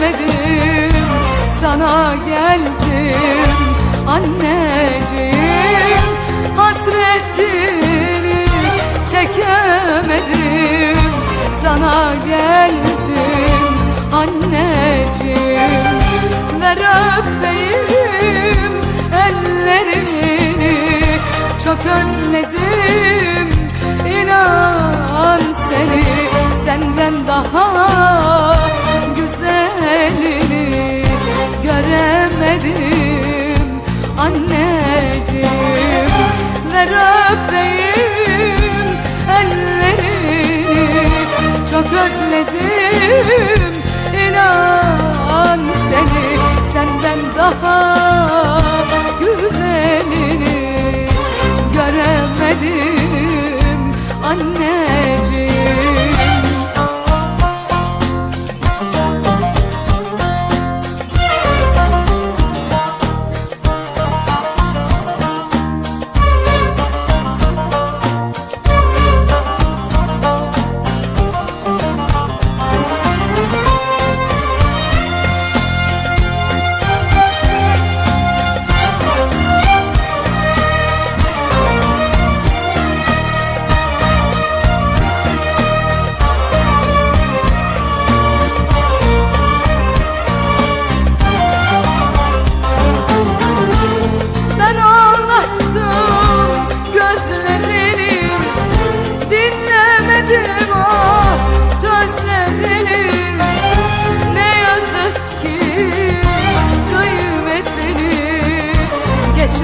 gelemedim Sana geldim anneciğim. Hasretini çekemedim Sana geldim anneciğim. Ver öpeyim ellerini Çok özledim. yüzü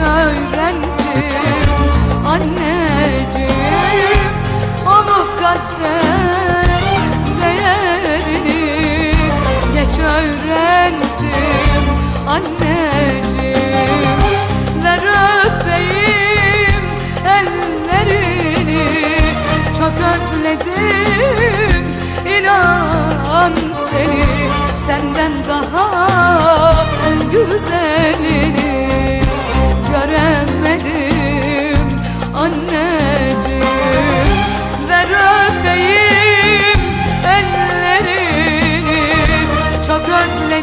öğrendim. Anneciğim o mukadder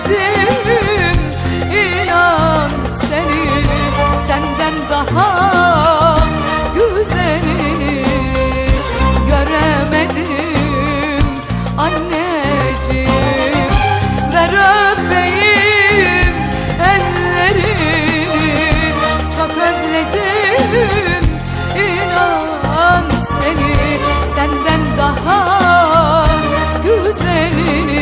sevmedim. İnan seni senden daha güzelini göremedim. Anneciğim ver öpeyim ellerini. Çok özledim. İnan seni senden daha güzelini